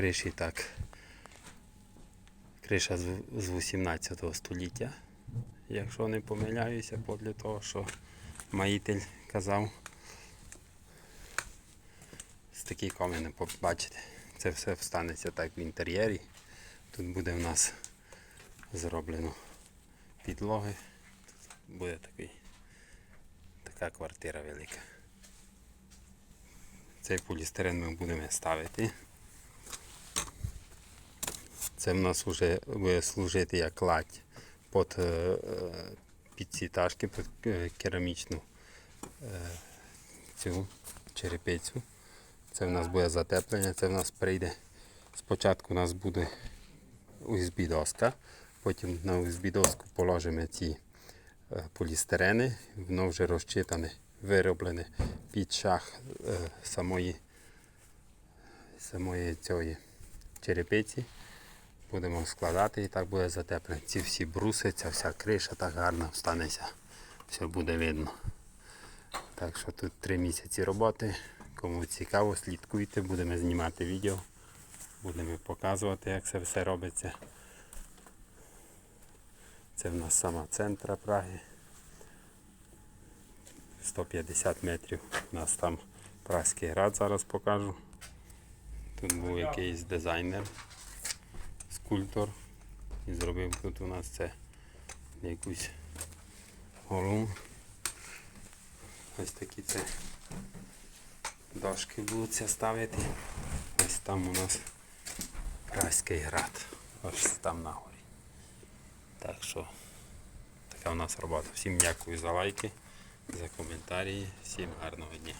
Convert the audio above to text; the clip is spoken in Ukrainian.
криші так. Криша з з 18 століття, якщо не помиляюся, подле того, що маїтель казав. З такі комини побачите. Це все встанеться так в інтер'єрі. Тут буде в нас зроблено підлоги. Тут буде такий, така квартира велика. Цей полістирен ми будемо ставити. Це в нас вже буде служити як кладь під, під ці ташки, під керамічну цю черепицю. Це в нас буде затеплення, це в нас прийде. Спочатку у нас буде USB доска, потім на USB доску положимо ці полістирени, воно вже розчитане, вироблене під шах самої, самої цієї черепиці. Будемо складати і так буде затеплено. Ці всі бруси, ця вся криша так гарно встанеться. Все буде видно. Так що тут три місяці роботи. Кому цікаво, слідкуйте, будемо знімати відео. Будемо показувати, як це все робиться. Це в нас сама центра Праги. 150 метрів. У нас там Празький град зараз покажу. Тут був якийсь дизайнер, скульптор. І зробив тут у нас це якусь голову. Ось такі це дошки будуть ставити. Ось там у нас Празький град. Ось там на горі. Так що така у нас робота. Всім дякую за лайки, за коментарі. Всім гарного дня.